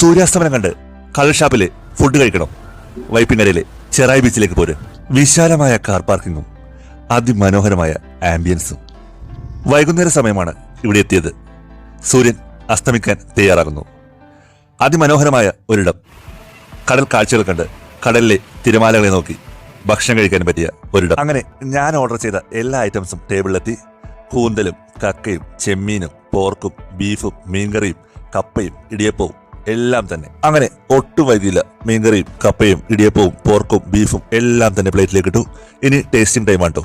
സൂര്യാസ്തമനം കണ്ട് കള്ള് ഫുഡ് കഴിക്കണം. വൈപ്പിങ്ങരയിലെ ചെറായി ബീച്ചിലേക്ക് പോര്. വിശാലമായ കാർ പാർക്കിങ്ങും അതിമനോഹരമായ ആംബിയൻസും വൈകുന്നേര സമയമാണ് ഇവിടെ എത്തിയത്. സൂര്യൻ അസ്തമിക്കാൻ തയ്യാറാകുന്നു. അതിമനോഹരമായ ഒരിടം. കടൽ കാഴ്ചകൾ കണ്ട് കടലിലെ തിരമാലകളെ നോക്കി ഭക്ഷണം കഴിക്കാൻ പറ്റിയ ഒരിടം. അങ്ങനെ ഞാൻ ഓർഡർ ചെയ്ത എല്ലാ ഐറ്റംസും ടേബിളിലെത്തി കൂന്തലും കക്കയും ചെമ്മീനും പോർക്കും ബീഫും മീൻകറിയും കപ്പയും ഇടിയപ്പവും എല്ലാം തന്നെ. അങ്ങനെ ഒട്ടും വൈകിയില്ല. മീൻകറിയും കപ്പയും ഇടിയപ്പവും പോർക്കും ബീഫും എല്ലാം തന്നെ പ്ലേറ്റിലേക്ക് ഇട്ടു. ഇനി ടേസ്റ്റിംഗ് ടൈം ആട്ടോ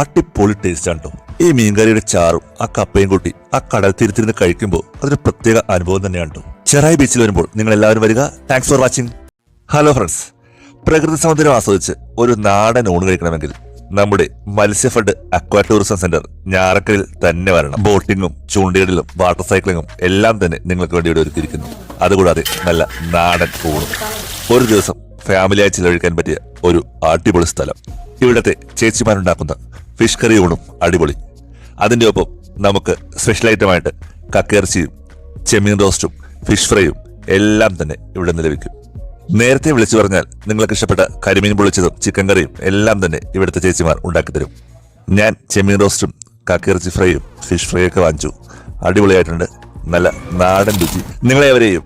അടിപൊളി ടേസ്റ്റ് ആണ് കേട്ടോ ഈ മീൻകറിയുടെ ചാറും ആ കപ്പയും കൂട്ടി ആ കടൽ തിരിച്ചിരുന്ന് കഴിക്കുമ്പോൾ അതൊരു പ്രത്യേക അനുഭവം തന്നെയാണ് കേട്ടോ ചെറായി ബീച്ചിൽ വരുമ്പോൾ നിങ്ങൾ എല്ലാവരും വരിക. Thanks for watching hello friends പ്രകൃതി സൗന്ദര്യം ആസ്വദിച്ച് ഒരു നാടൻ ഊണ് കഴിക്കണമെങ്കിൽ നമ്മുടെ മത്സ്യഫണ്ട് അക്വാ ടൂറിസം സെന്റർ ഞാറക്കലിൽ തന്നെ വരണം. ബോട്ടിങ്ങും ചൂണ്ടയിടലും വാട്ടർ സൈക്ലിങ്ങും എല്ലാം തന്നെ നിങ്ങൾക്ക് വേണ്ടി ഇവിടെ ഒരുക്കിയിരിക്കുന്നു. അതുകൂടാതെ നല്ല നാടൻ ഊണും. ഒരു ദിവസം ഫാമിലിയായി ചിലവഴിക്കാൻ പറ്റിയ ഒരു അടിപൊളി സ്ഥലം. ഇവിടത്തെ ചേച്ചിമാരുണ്ടാക്കുന്ന ഫിഷ് കറി ഊണും അടിപൊളി. അതിന്റെ ഒപ്പം നമുക്ക് സ്പെഷ്യൽ ഐറ്റമായിട്ട് കക്കയിറച്ചിയും ചെമ്മീൻ റോസ്റ്റും ഫിഷ് ഫ്രൈയും എല്ലാം തന്നെ ഇവിടെ നിന്ന് ലഭിക്കും. നേരത്തെ വിളിച്ചു പറഞ്ഞാൽ നിങ്ങൾക്ക് ഇഷ്ടപ്പെട്ട കരിമീൻ പൊളിച്ചതും ചിക്കൻ കറിയും എല്ലാം തന്നെ ഇവിടുത്തെ ചേച്ചിമാർ ഉണ്ടാക്കി തരും. ഞാൻ ചെമ്മീൻ റോസ്റ്റും കക്കിറച്ചി ഫ്രൈയും ഫിഷ് ഫ്രൈ ഒക്കെ വാങ്ങിച്ചു. അടിപൊളിയായിട്ടുണ്ട്. നല്ല നാടൻ രുചി. നിങ്ങളെ അവരെയും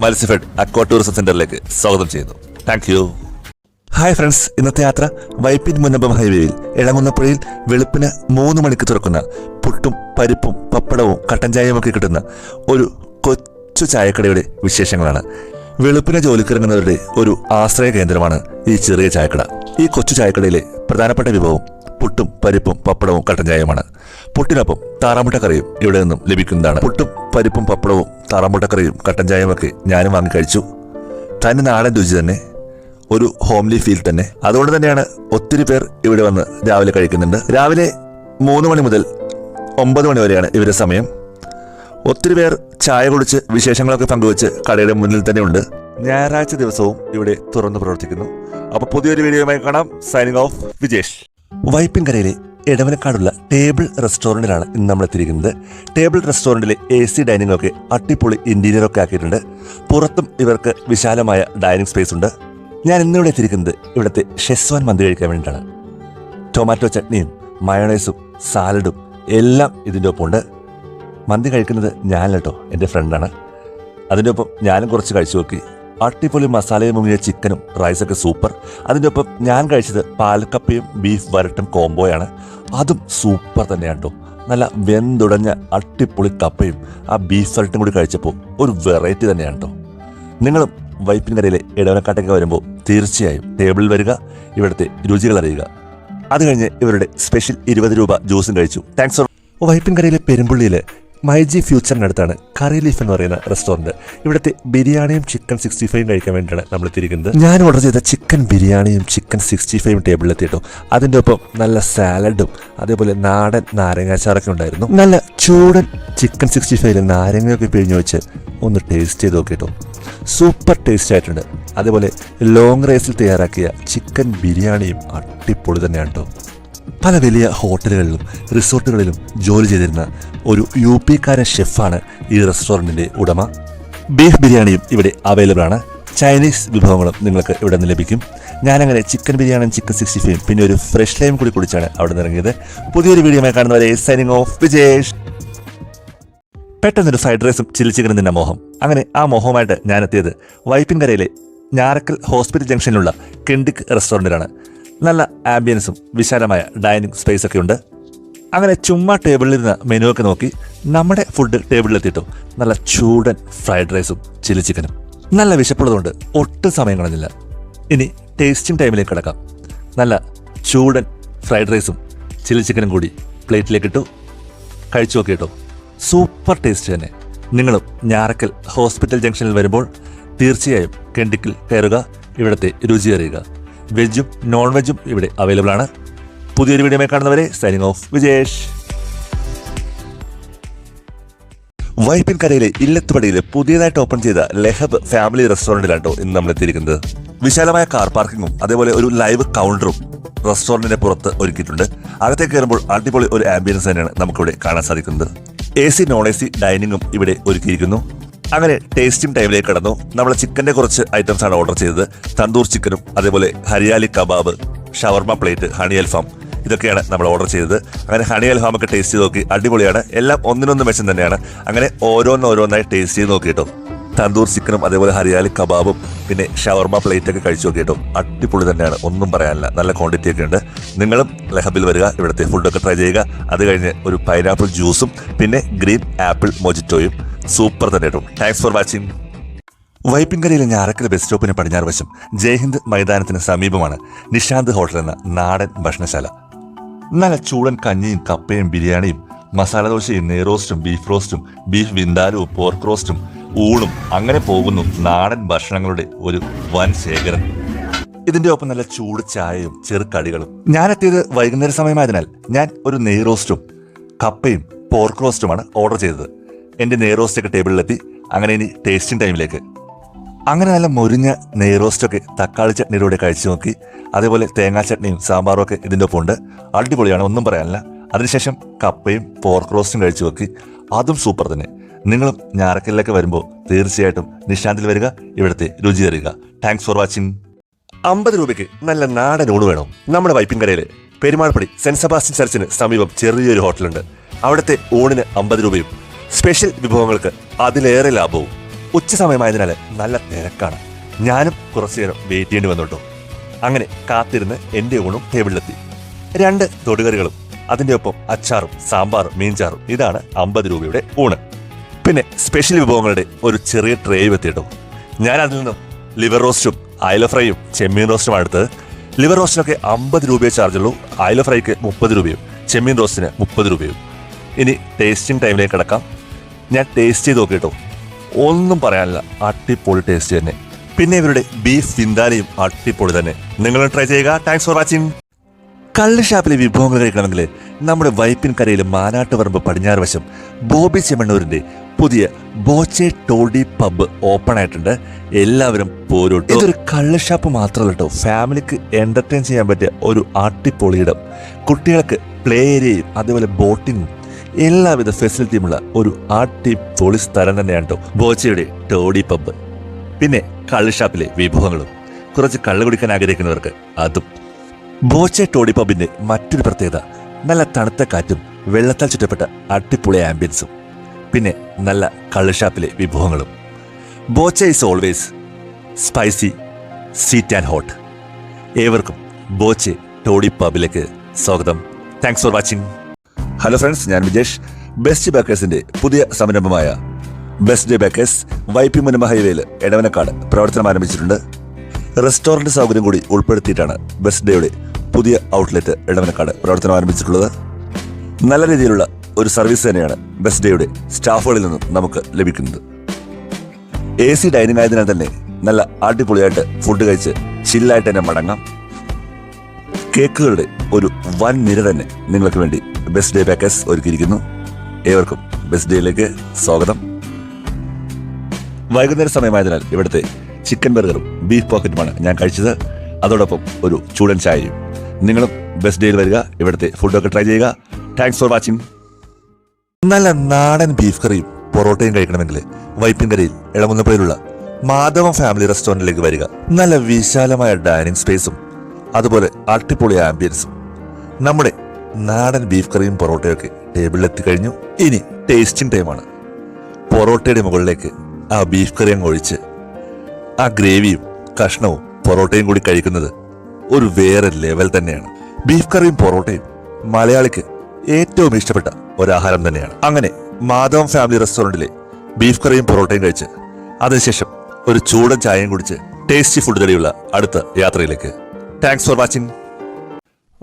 മത്സ്യഫെഡ് അക്വാ ടൂറിസം സെന്ററിലേക്ക് സ്വാഗതം ചെയ്യുന്നു. താങ്ക് യു ഹായ് ഫ്രണ്ട്സ് ഇന്നത്തെ യാത്ര വൈപ്പിൻ മുനമ്പം ഹൈവേയിൽ ഇളങ്ങുന്നപ്പുഴയിൽ വെളുപ്പിന് മൂന്ന് മണിക്ക് തുറക്കുന്ന പുട്ടും പരിപ്പും പപ്പടവും കട്ടൻ ചായയും ഒക്കെ കിട്ടുന്ന ഒരു കൊച്ചു ചായക്കടയുടെ വിശേഷങ്ങളാണ്. വെളുപ്പിനെ ജോലിക്കിറങ്ങുന്നവരുടെ ഒരു ആശ്രയ കേന്ദ്രമാണ് ഈ ചെറിയ ചായക്കട. ഈ കൊച്ചു ചായക്കടയിലെ പ്രധാനപ്പെട്ട വിഭവം പുട്ടും പരിപ്പും പപ്പടവും കട്ടൻ ചായയുമാണ്. പുട്ടിനൊപ്പം താറാമുട്ടക്കറിയും ഇവിടെ നിന്നും ലഭിക്കുന്നതാണ്. പുട്ടും പരിപ്പും പപ്പടവും താറാമുട്ടക്കറിയും കട്ടൻ ചായയും ഒക്കെ ഞാനും വാങ്ങി കഴിച്ചു. തനി നാടൻ രുചി തന്നെ ഒരു ഹോംലി ഫീൽ തന്നെ. അതുകൊണ്ട് തന്നെയാണ് ഒത്തിരി പേർ ഇവിടെ വന്ന് രാവിലെ കഴിക്കുന്നുണ്ട്. രാവിലെ മൂന്ന് മണി മുതൽ ഒമ്പത് മണി വരെയാണ് ഇവരുടെ സമയം. ഒത്തിരി പേർ ചായ കുടിച്ച് വിശേഷങ്ങളൊക്കെ പങ്കുവെച്ച് കടയുടെ മുന്നിൽ തന്നെയുണ്ട്. ഞായറാഴ്ച ദിവസവും ഇവിടെ തുറന്നു പ്രവർത്തിക്കുന്നു. അപ്പൊ പുതിയൊരു വീഡിയോയുമായി കാണാം. Signing off Vijesh. വൈപ്പിൻകരയിലെ ഇടവനക്കാടുള്ള ടേബിൾ റെസ്റ്റോറന്റിലാണ് ഇന്ന് നമ്മൾ എത്തിയിരിക്കുന്നത്. ടേബിൾ റെസ്റ്റോറന്റിലെ എ സി ഡൈനിങ് ഒക്കെ അട്ടിപ്പൊളി ഇന്റീരിയർ ഒക്കെ ആക്കിയിട്ടുണ്ട്. പുറത്തും ഇവർക്ക് വിശാലമായ ഡൈനിങ് സ്പേസ് ഉണ്ട്. ഞാൻ ഇന്നിവിടെ എത്തിയിരിക്കുന്നത് ഇവിടുത്തെ ഷെസ്വാൻ മന്തി കഴിക്കാൻ വേണ്ടിയിട്ടാണ്. ടൊമാറ്റോ ചട്നിയും മയോണൈസും സാലഡും എല്ലാം ഇതിന്റെ ഒപ്പം ഉണ്ട് മന്തി കഴിക്കുന്നത് ഞാൻ കേട്ടോ എന്റെ ഫ്രണ്ടാണ് അതിന്റെ ഒപ്പം ഞാനും കുറച്ച് കഴിച്ചു നോക്കി. അട്ടിപ്പൊളി മസാലയും മുങ്ങിയ ചിക്കനും റൈസൊക്കെ സൂപ്പർ അതിന്റെ ഒപ്പം ഞാൻ കഴിച്ചത് പാലക്കപ്പയും ബീഫ് വരട്ടും കോംബോയാണ് അതും സൂപ്പർ തന്നെയാണ് കേട്ടോ നല്ല വെന്തുടഞ്ഞ അട്ടിപ്പൊളി കപ്പയും ആ ബീഫ് വരട്ടും കൂടി കഴിച്ചപ്പോൾ ഒരു വെറൈറ്റി തന്നെയാണ് കേട്ടോ നിങ്ങളും വൈപ്പിൻകരയിലെ ഇടവനക്കാട്ടൊക്കെ വരുമ്പോൾ തീർച്ചയായും ടേബിളിൽ വരിക ഇവിടുത്തെ രുചികൾ അറിയുക. അത് കഴിഞ്ഞ് ഇവരുടെ സ്പെഷ്യൽ ഇരുപത് രൂപ ജ്യൂസും കഴിച്ചു. താങ്ക്സ് ഫോർ വൈപ്പിൻകരയിലെ മൈജി ഫ്യൂച്ചറിനടുത്താണ് കറി ലീഫ് എന്ന് പറയുന്ന റെസ്റ്റോറന്റ് ഇവിടുത്തെ ബിരിയാണിയും ചിക്കൻ സിക്സ്റ്റി ഫൈവും കഴിക്കാൻ വേണ്ടിയാണ് നമ്മൾ എത്തിയിരിക്കുന്നത് ഞാൻ ഓർഡർ ചെയ്ത ചിക്കൻ ബിരിയാണിയും ചിക്കൻ സിക്സ്റ്റി ഫൈവും ടേബിളിൽ എത്തിയിട്ടോ അതിന്റെ ഒപ്പം നല്ല സാലഡും അതേപോലെ നാടൻ നാരങ്ങാച്ചാറൊക്കെ ഉണ്ടായിരുന്നു. നല്ല ചൂടൻ ചിക്കൻ സിക്സ്റ്റി ഫൈവിൽ നാരങ്ങയൊക്കെ പിഴിഞ്ഞു വെച്ച് ഒന്ന് ടേസ്റ്റ് ചെയ്ത് നോക്കിയിട്ടോ സൂപ്പർ ടേസ്റ്റ് ആയിട്ടുണ്ട്. അതേപോലെ ലോങ് റൈസിൽ തയ്യാറാക്കിയ ചിക്കൻ ബിരിയാണിയും അടിപൊളി തന്നെയാണ് കേട്ടോ. പല വലിയ ഹോട്ടലുകളിലും റിസോർട്ടുകളിലും ജോലി ചെയ്തിരുന്ന ഒരു യു പിക്കാരൻ ഷെഫാണ് ഈ റെസ്റ്റോറന്റിന്റെ ഉടമ. ബീഫ് ബിരിയാണിയും ഇവിടെ അവൈലബിൾ ആണ്. ചൈനീസ് വിഭവങ്ങളും നിങ്ങൾക്ക് ഇവിടെ നിന്ന് ലഭിക്കും. ഞാനങ്ങനെ ചിക്കൻ ബിരിയാണിയും ചിക്കൻ സിക്സ്റ്റി ഫൈവും പിന്നെ ഒരു ഫ്രഷ് ലൈം കൂടി കുടിച്ചാണ് അവിടെ നിന്ന് ഇറങ്ങിയത്. പുതിയൊരു വീഡിയോമായി കാണുന്നവരെ സൈനിങ് ഓഫ് വിജേഷ്. പെട്ടെന്നൊരു ഫ്രൈഡ് റൈസും ചില്ലി ചിക്കനും തിന്ന മോഹം. അങ്ങനെ ആ മോഹമായിട്ട് ഞാനെത്തിയത് വൈപ്പിൻകരയിലെ ഞാറക്കൽ ഹോസ്പിറ്റൽ ജംഗ്ഷനിലുള്ള കെണ്ടിക് റെസ്റ്റോറന്റിലാണ് നല്ല ആംബിയൻസും വിശാലമായ ഡൈനിങ് സ്പേസ് ഒക്കെ ഉണ്ട് അങ്ങനെ ചുമ്മാ ടേബിളിലിരുന്ന മെനു ഒക്കെ നോക്കി നമ്മുടെ ഫുഡ് ടേബിളിലെത്തിയിട്ടും നല്ല ചൂടൻ ഫ്രൈഡ് റൈസും ചില്ലി ചിക്കനും നല്ല വിശപ്പുള്ളതുകൊണ്ട് ഒട്ടും സമയം കളഞ്ഞില്ല. ഇനി ടേസ്റ്റിംഗ് ടൈമിലേക്ക് കിടക്കാം. നല്ല ചൂടൻ ഫ്രൈഡ് റൈസും ചില്ലി ചിക്കനും കൂടി പ്ലേറ്റിലേക്ക് ഇട്ടു. കഴിച്ചു നോക്കിയിട്ടോ സൂപ്പർ ടേസ്റ്റ് തന്നെ. നിങ്ങളും ഞാറക്കൽ ഹോസ്പിറ്റൽ ജംഗ്ഷനിൽ വരുമ്പോൾ തീർച്ചയായും കെണ്ടിക്കിൽ കയറുക ഇവിടുത്തെ രുചി അറിയുക. വെജും നോൺ വെജും ഇവിടെ അവൈലബിൾ ആണ്. പുതിയൊരു വീഡിയോ കാണുന്നവരെ സൈനിങ് ഓഫ് വിജേഷ്. വൈപ്പിൻകരയിലെ ഇല്ലത്തുപടിയിൽ പുതിയതായിട്ട് ഓപ്പൺ ചെയ്ത ലെഹബ് ഫാമിലി റെസ്റ്റോറന്റിലാണ് ഇന്ന് നമ്മൾ എത്തിയിരിക്കുന്നത്. വിശാലമായ കാർ പാർക്കിങ്ങും അതേപോലെ ഒരു ലൈവ് കൗണ്ടറും റെസ്റ്റോറന്റിന്റെ പുറത്ത് ഒരുക്കിയിട്ടുണ്ട്. അകത്തേക്ക് കയറുമ്പോൾ അടിപൊളി ഒരു ആംബിയൻസ് തന്നെയാണ് നമുക്കിവിടെ കാണാൻ സാധിക്കുന്നത്. A C non A C ഡൈനിങ്ങും ഇവിടെ ഒരുക്കിയിരിക്കുന്നു. അങ്ങനെ ടേസ്റ്റിംഗ് ടൈമിലേക്ക് കടന്നു. നമ്മൾ ചിക്കന്റെ കുറച്ച് ഐറ്റംസ് ആണ് ഓർഡർ ചെയ്തത്. തന്തൂർ ചിക്കനും അതേപോലെ hariyali kebab shawarma plate honey alfaham ഇതൊക്കെയാണ് നമ്മൾ ഓർഡർ ചെയ്തത്. അങ്ങനെ ഹണി അൽഫാം ഒക്കെ ടേസ്റ്റ് ചെയ്ത് നോക്കി. അടിപൊളിയാണ്. എല്ലാം ഒന്നിനൊന്ന് മെച്ചം തന്നെയാണ്. അങ്ങനെ ഓരോന്നോരോന്നായി ടേസ്റ്റ് ചെയ്ത് നോക്കി കേട്ടോ തന്തൂർ ചിക്കനും അതേപോലെ ഹരിയാലി കബാബും പിന്നെ ഷവർമ പ്ലേറ്റ് ഒക്കെ കഴിച്ചു നോക്കി കേട്ടോ അടിപൊളി തന്നെയാണ്. ഒന്നും പറയാനില്ല. നല്ല ക്വാണ്ടിറ്റി ഒക്കെ ഉണ്ട്. നിങ്ങളും ലഹബിൽ വരിക ഇവിടുത്തെ ഫുഡൊക്കെ ട്രൈ ചെയ്യുക. അത് കഴിഞ്ഞ് ഒരു പൈനാപ്പിൾ ജ്യൂസും പിന്നെ ഗ്രീൻ ആപ്പിൾ മൊജിറ്റോയും സൂപ്പർ തന്നെ കേട്ടോ. താങ്ക്സ് ഫോർ വാച്ചിങ് വൈപ്പിൻകരയിലെ ഞാറക്കര ബസ് സ്റ്റോപ്പിന് പടിഞ്ഞാറ് വശം ജയ്ഹിന്ദ് മൈതാനത്തിന് സമീപമാണ് നിഷാന്ത് ഹോട്ടൽ എന്ന നാടൻ ഭക്ഷണശാല. നല്ല ചൂടൻ കഞ്ഞിയും കപ്പയും ബിരിയാണിയും മസാല ദോശയും നെയ്റോസ്റ്റും ബീഫ് റോസ്റ്റും ബീഫ് വിന്താലുവും പോർക്ക് റോസ്റ്റും ഊണും. അങ്ങനെ പോകുന്നു നാടൻ ഭക്ഷണങ്ങളുടെ ഒരു വൻ ശേഖരം. ഇതിന്റെ ഒപ്പം നല്ല ചൂട് ചായയും ചെറുകടികളും ഞാൻ എത്തിയത് വൈകുന്നേര സമയമായതിനാൽ ഞാൻ ഒരു നെയ്റോസ്റ്റും കപ്പയും പോർക്ക് റോസ്റ്റുമാണ് ഓർഡർ ചെയ്തത്. എന്റെ നെയ്റോസ്റ്റ് ഒക്കെ ടേബിളിലെത്തി. അങ്ങനെ ഇനി ടേസ്റ്റിംഗ് ടൈമിലേക്ക് അങ്ങനെ നല്ല മൊരിഞ്ഞ നെയ്റോസ്റ്റൊക്കെ തക്കാളി ചട്നിയിലൂടെ കഴിച്ചു നോക്കി. അതേപോലെ തേങ്ങാ ചട്നിയും സാമ്പാറും ഒക്കെ ഇതിന്റെ ഒപ്പം ഉണ്ട്. അടിപൊളിയാണ് ഒന്നും പറയാനില്ല. അതിനുശേഷം കപ്പയും പോർക്ക് റോസ്റ്റും കഴിച്ചു നോക്കി. അതും സൂപ്പർ തന്നെ. നിങ്ങളും ഞാറക്കലിലൊക്കെ വരുമ്പോൾ തീർച്ചയായിട്ടും നിശാന്തിൽ വരിക ഇവിടുത്തെ രുചി തരിക താങ്ക്സ് ഫോർ വാച്ചിങ് അമ്പത് രൂപയ്ക്ക് നല്ല നാടൻ ഊണ് വേണം? നമ്മുടെ വൈപ്പിൻകരയിലെ പെരുമാൾപ്പടി സെന്റ് സെബാസ്റ്റ്യൻ ചർച്ചിന് സമീപം ചെറിയൊരു ഹോട്ടലുണ്ട്. അവിടുത്തെ ഊണിന് അമ്പത് രൂപയും സ്പെഷ്യൽ വിഭവങ്ങൾക്ക് അതിലേറെ ലാഭവും. ഉച്ച സമയമായതിനാൽ നല്ല തിരക്കാണ്. ഞാനും കുറച്ചു നേരം വെയിറ്റ് ചെയ്യേണ്ടി വന്നോട്ടോ. അങ്ങനെ കാത്തിരുന്ന് എന്റെ ഊണും ടേബിളിലെത്തി. രണ്ട് തൊടുകറികളും അതിന്റെ ഒപ്പം അച്ചാറും സാമ്പാറും മീൻചാറും ഇതാണ് അമ്പത് രൂപയുടെ ഊണ്. പിന്നെ സ്പെഷ്യൽ വിഭവങ്ങളുടെ ഒരു ചെറിയ ട്രേയും എത്തിയിട്ടോ. ഞാൻ അതിൽ നിന്നും ലിവർ റോസ്റ്റും അയല ഫ്രൈയും ചെമ്മീൻ റോസ്റ്റും എടുത്ത് ലിവർ റോസ്റ്റിനൊക്കെ അമ്പത് രൂപയെ ചാർജുള്ളൂ അയല ഫ്രൈക്ക് മുപ്പത് രൂപയും ചെമ്മീൻ റോസ്റ്റിന് മുപ്പത് രൂപയും. ഇനി ടേസ്റ്റിംഗ് ടൈമിലേക്ക് കിടക്കാം. ഞാൻ ടേസ്റ്റ് ചെയ്ത് നോക്കിട്ടോ ഒന്നും പറയാനില്ല അട്ടിപ്പൊളി ടേസ്റ്റ് തന്നെ. പിന്നെ ഇവരുടെ ബീഫ് വിന്താലയും അട്ടിപ്പൊളി തന്നെ. നിങ്ങൾ ട്രൈ ചെയ്യുക. താങ്ക്സ് ഫോർ വാച്ചിങ് കള്ള് ഷാപ്പിലെ വിഭവങ്ങൾ കഴിക്കണമെങ്കിൽ നമ്മുടെ വൈപ്പിൻ കരയിലെ മാനാട്ടുപറമ്പ് പടിഞ്ഞാറ് വശം ബോബി ചെമ്മണ്ണൂരിന്റെ പുതിയ ബോച്ചെ ടോഡി പബ് ഓപ്പൺ ആയിട്ടുണ്ട്. എല്ലാവരും പോരോട്ട് ഇതൊരു കള്ള് ഷാപ്പ് മാത്രമല്ല കേട്ടോ ഫാമിലിക്ക് എന്റർടൈൻ ചെയ്യാൻ പറ്റിയ ഒരു അടിപൊളിയിടം കുട്ടികൾക്ക് പ്ലേ ഏരിയയും അതേപോലെ ബോട്ടിങ്ങും എല്ലാവിധ ഫെസിലിറ്റിയുമുള്ള ഒരു അടിപൊളി സ്ഥലം തന്നെയാണ് കേട്ടോ ബോച്ചയുടെ ടോഡി പബ്. പിന്നെ കള്ള് ഷാപ്പിലെ വിഭവങ്ങളും. കുറച്ച് കള്ള് കുടിക്കാൻ ആഗ്രഹിക്കുന്നവർക്ക് അതും. ബോച്ചെ ടോഡി പബിന്റെ മറ്റൊരു പ്രത്യേകത നല്ല തണുത്ത കാറ്റും വെള്ളത്താൽ ചുറ്റപ്പെട്ട അടിപൊളി ആംബിയൻസും പിന്നെ നല്ല കള്ളുഷാപ്പിലെ വിഭവങ്ങളും. Boche is always spicy sweet and hot ഏവർക്കും ബോച്ചെ ടോഡി പബിലേക്ക് സ്വാഗതം. Thanks for watching hello friends ഞാൻ വിജേഷ്. ബെസ്റ്റ് ബേക്കേഴ്സിന്റെ പുതിയ സംരംഭമായ best day bakers Y P മുനമ ഹൈവേയിൽ എടവനക്കാട് പ്രവർത്തനം ആരംഭിച്ചിട്ടുണ്ട്. റെസ്റ്റോറന്റ് സൗകര്യം കൂടി ഉൾപ്പെടുത്തിയിട്ടാണ് ബെസ്റ്റ് ഡേയുടെ പുതിയ ഔട്ട്ലെറ്റ് ഇടവനക്കാട് പ്രവർത്തനം ആരംഭിച്ചിട്ടുള്ളത്. നല്ല രീതിയിലുള്ള ഒരു സർവീസ് തന്നെയാണ് ബസ് ഡേയുടെ സ്റ്റാഫുകളിൽ നിന്നും നമുക്ക് ലഭിക്കുന്നത്. എ സി ഡൈനിങ് ആയതിനാൽ തന്നെ നല്ല അടിപൊളിയായിട്ട് ഫുഡ് കഴിച്ച് ചില്ലായിട്ട് തന്നെ മടങ്ങാം. കേക്കുകളുടെ ഒരു വൻ നിര തന്നെ നിങ്ങൾക്ക് വേണ്ടി ബെസ്റ്റ് ഡേ പാക്കേജ് ഒരുക്കിയിരിക്കുന്നു. ഏവർക്കും ബെസ്റ്റ് ഡേയിലേക്ക് സ്വാഗതം. വൈകുന്നേര സമയമായതിനാൽ ഇവിടുത്തെ ചിക്കൻ ബർഗറും ബീഫ് പോക്കറ്റുമാണ് ഞാൻ കഴിച്ചത്. അതോടൊപ്പം ഒരു ചൂടൻ ചായയും നിങ്ങളും ബെസ്റ്റ് ഡേയിൽ വരിക. ഇവിടുത്തെ ഫുഡൊക്കെ ട്രൈ ചെയ്യുക. താങ്ക്സ് ഫോർ വാച്ചിങ് നല്ല നാടൻ ബീഫ് കറിയും പൊറോട്ടയും കഴിക്കണമെങ്കിൽ വൈപ്പിൻകരയിൽ ഇളമുന്നപ്പുഴയിലുള്ള മാധവ ഫാമിലി റെസ്റ്റോറന്റിലേക്ക് വരിക. നല്ല വിശാലമായ ഡൈനിങ് സ്പേസും അതുപോലെ അട്ടിപ്പൊളി ആംബിയൻസും നമ്മുടെ നാടൻ ബീഫ് കറിയും പൊറോട്ടയും ഒക്കെ ടേബിളിൽ എത്തിക്കഴിഞ്ഞു. ഇനി ടേസ്റ്റിംഗ് ടൈമാണ് പൊറോട്ടയുടെ മുകളിലേക്ക് ആ ബീഫ് കറി അങ്ങ് ഒഴിച്ച് ആ ഗ്രേവിയും കഷ്ണവും പൊറോട്ടയും കൂടി കഴിക്കുന്നത് ഒരു വേറെ ലെവൽ തന്നെയാണ്. ബീഫ് കറിയും പൊറോട്ടയും മലയാളിക്ക് ഏറ്റവും ഇഷ്ടപ്പെട്ട ഒരാഹാരം തന്നെയാണ്. അങ്ങനെ മാധവം ഫാമിലി റെസ്റ്റോറന്റിലെ ബീഫ് കറിയും പൊറോട്ടയും കഴിച്ച് അതിനുശേഷം ഒരു ചൂടൻ ചായയും കുടിച്ച് ടേസ്റ്റി ഫുഡ് തടിയുള്ള അടുത്ത യാത്രയിലേക്ക്. താങ്ക്സ് ഫോർ വാച്ചിങ്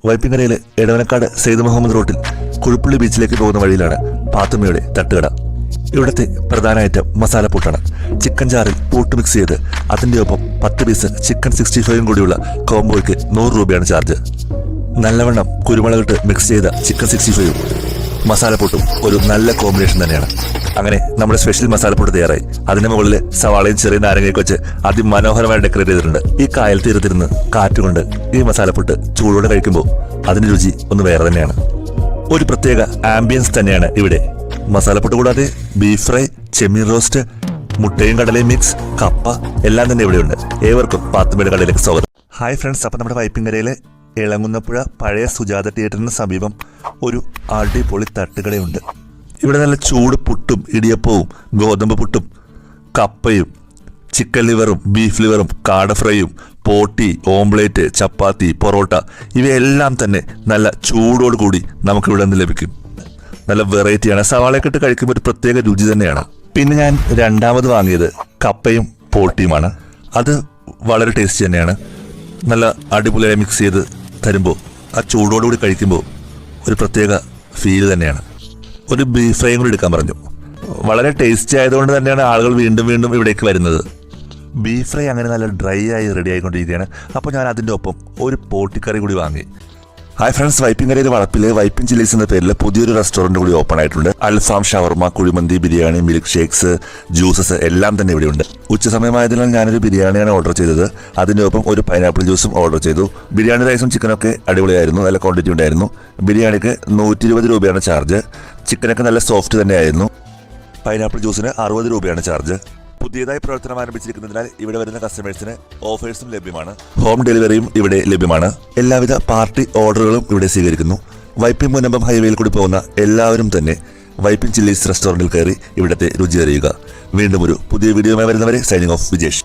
വൈപ്പിങ്ങരയിലെ എടവനക്കാട് സെയ്ദ് മുഹമ്മദ് റോട്ടിൽ കുഴുപ്പള്ളി ബീച്ചിലേക്ക് പോകുന്ന വഴിയിലാണ് പാത്തുമ്മയുടെ തട്ടുകട. ഇവിടുത്തെ പ്രധാന ഐറ്റം മസാല പൂട്ടാണ്. ചിക്കൻ ചാറിൽ പൂട്ട് മിക്സ് ചെയ്ത് അതിന്റെ ഒപ്പം പത്ത് പീസ് ചിക്കൻ സിക്സ്റ്റി ഫൈവും കൂടിയുള്ള കോംബോയ്ക്ക് നൂറ് രൂപയാണ് ചാർജ് നല്ലവണ്ണം കുരുമുളകിട്ട് മിക്സ് ചെയ്ത ചിക്കൻ സിക്സ്റ്റി ഫൈവും മസാലപ്പൊട്ടും ഒരു നല്ല കോമ്പിനേഷൻ തന്നെയാണ്. അങ്ങനെ നമ്മുടെ സ്പെഷ്യൽ മസാലപ്പൊട്ട് തയ്യാറായി. അതിന് മുകളിൽ സവാളയും ചെറിയ നാരങ്ങയൊക്കെ വെച്ച് അതിമനോഹരമായി ഡെക്കറേറ്റ് ചെയ്തിട്ടുണ്ട്. ഈ കായൽ തീരത്തിരുന്ന് കാറ്റുകൊണ്ട് ഈ മസാലപ്പൊട്ട് ചൂടോടെ കഴിക്കുമ്പോൾ അതിന്റെ രുചി ഒന്ന് വേറെ തന്നെയാണ്. ഒരു പ്രത്യേക ആംബിയൻസ് തന്നെയാണ് ഇവിടെ. മസാലപ്പൊട്ട് കൂടാതെ ബീഫ് ഫ്രൈ ചെമ്മീൻ റോസ്റ്റ് മുട്ടയും കടലയും മിക്സ് കപ്പ എല്ലാം തന്നെ ഇവിടെയുണ്ട്. ഏവർക്കും പാത്തുമേട് കടയിലേക്ക് സ്വാഗതം. ഹായ് ഫ്രണ്ട്സ് അപ്പം നമ്മുടെ വൈപ്പിങ്കരയിലെ ഇളങ്ങുന്നപ്പുഴ പഴയ സുജാത തിയേറ്ററിന് സമീപം ഒരു അടിപൊളി തട്ടുകടയുണ്ട്. ഇവിടെ നല്ല ചൂട് പുട്ടും ഇടിയപ്പവും ഗോതമ്പ് പുട്ടും കപ്പയും ചിക്കൻ ലിവറും ബീഫ് ലിവറും കാട ഫ്രൈയും പോട്ടി ഓംപ്ലേറ്റ് ചപ്പാത്തി പൊറോട്ട ഇവയെല്ലാം തന്നെ നല്ല ചൂടോടുകൂടി നമുക്കിവിടെ നിന്ന് ലഭിക്കും. നല്ല വെറൈറ്റിയാണ് സവാളയൊക്കെ ഇട്ട് കഴിക്കുമ്പോൾ ഒരു പ്രത്യേക രുചി തന്നെയാണ്. പിന്നെ ഞാൻ രണ്ടാമത് വാങ്ങിയത് കപ്പയും പോട്ടിയുമാണ് അത് വളരെ ടേസ്റ്റി തന്നെയാണ്. നല്ല അടിപൊളിയായി മിക്സ് ചെയ്ത് തരുമ്പോൾ ആ ചൂടോടുകൂടി കഴിക്കുമ്പോൾ ഒരു പ്രത്യേക ഫീൽ തന്നെയാണ്. ഒരു ബീഫ് ഫ്രൈയും കൂടി എടുക്കാൻ പറഞ്ഞു. വളരെ ടേസ്റ്റി ആയതുകൊണ്ട് തന്നെയാണ് ആളുകൾ വീണ്ടും വീണ്ടും ഇവിടേക്ക് വരുന്നത്. ബീഫ് ഫ്രൈ അങ്ങനെ നല്ല ഡ്രൈ ആയി റെഡി ആയിക്കൊണ്ടിരിക്കുകയാണ്. അപ്പോൾ ഞാൻ അതിന്റെ ഒപ്പം ഒരു പോട്ടിക്കറി കൂടി വാങ്ങി. ഹായ് ഫ്രണ്ട്സ് വൈപ്പിങ്കരയിൽ വളപ്പിൽ വൈപ്പിൻ ചില്ലീസ് എന്ന പേരിൽ പുതിയൊരു റെസ്റ്റോറന്റ് കൂടി ഓപ്പൺ ആയിട്ടുണ്ട്. Alfaham shawarma kuzhimanthi biryani milk shakes juices എല്ലാം തന്നെ ഇവിടെയുണ്ട്. ഉച്ച സമയമായതിനാൽ ഞാനൊരു ബിരിയാണിയാണ് ഓർഡർ ചെയ്തത്. അതിന്റെ ഒപ്പം ഒരു പൈനാപ്പിൾ ജ്യൂസും ഓർഡർ ചെയ്തു. ബിരിയാണി റൈസും ചിക്കനൊക്കെ അടിപൊളിയായിരുന്നു. നല്ല ക്വാണ്ടിറ്റി ഉണ്ടായിരുന്നു. ബിരിയാണിക്ക് നൂറ്റി ഇരുപത് രൂപയാണ് ചാർജ് ചിക്കനൊക്കെ നല്ല സോഫ്റ്റ് തന്നെയായിരുന്നു. പൈനാപ്പിൾ ജ്യൂസിന് അറുപത് രൂപയാണ് ചാർജ് പുതിയതായി പ്രവർത്തനം ആരംഭിച്ചിരിക്കുന്നതിനാൽ ഇവിടെ വരുന്ന കസ്റ്റമേഴ്സിന് ഓഫേഴ്സും ലഭ്യമാണ്. ഹോം ഡെലിവറിയും ഇവിടെ ലഭ്യമാണ്. എല്ലാവിധ പാർട്ടി ഓർഡറുകളും ഇവിടെ സ്വീകരിക്കുന്നു. വൈപ്പിൻ മുനമ്പം ഹൈവേയിൽ കൂടി പോകുന്ന എല്ലാവരും തന്നെ വൈപ്പിൻ ചില്ലീസ് റെസ്റ്റോറന്റിൽ കയറി ഇവിടുത്തെ രുചി അറിയുക. വീണ്ടും ഒരു പുതിയ വീഡിയോയുമായി വരുന്നവരെ സൈനിങ് ഓഫ് വിജേഷ്.